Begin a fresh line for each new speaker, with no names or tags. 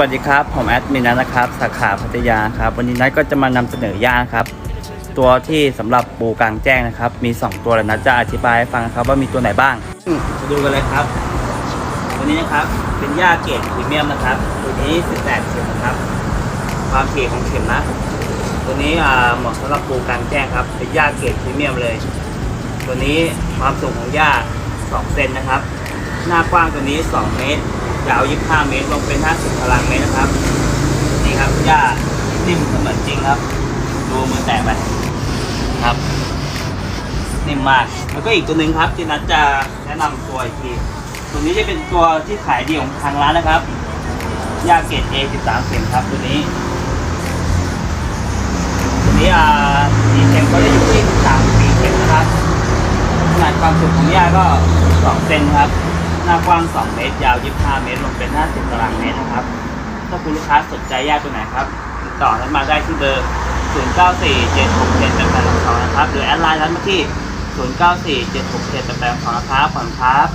วัสดีครับ ผมแอดมินนัทนะครับ สาขาพัทยาครับ วันนี้นัทก็จะมานำเสนอย่าครับ ตัวที่สำหรับปูกลางแจ้งนะครับ มี 2 ตัวแล้วนัทจะอธิบายให้ฟังครับว่ามีตัวไหนบ้างมาดูกันเลยครับ ตัวนี้นะครับ เป็นหญ้าเกรดพรีเมียมนะครับ ตัวนี้ 18เข็มนะครับ ความถี่ของเข็มนะ ตัวนี้เหมาะสำหรับปูกลางแจ้งครับ เป็นหญ้าเกรดพรีเมียมเลย ตัวนี้ความสูงของหญ้า2เซนนะครับ หน้ากว้างตัวนี้ 2 เมตร ยาว 25 เมตรลงเป็น 50 ตารางเมตรนะครับ นี่ครับหญ้านิ่มเสมือนจริงครับ ดูมือแตะไปครับนิ่มมากแล้วก็อีกตัวหนึ่งครับที่นัดจะแนะนำตัวอีกทีตัวนี้จะเป็นตัวที่ขายดีของทางร้านนะครับหญ้าเกรด A 13เข็มครับตัวนี้ ตัวนี้อ่าสีเข็มก็จะอยู่ที่3ปีเข็มนะครับขนาดความสูงของหญ้าก็ 2 เซนครับ หน้ากว้าง 2 เมตร ยาว 25 เมตรรวมเป็น 50ตารางเมตรนะครับ ถ้าคุณลูกค้าสนใจแยกตัวไหนครับ ติดต่อท่านมาได้ที่เบอร์ 0947678822 นะครับ หรือแอดไลน์ท่านมาที่ 0947678822 นะครับขอบคุณครับ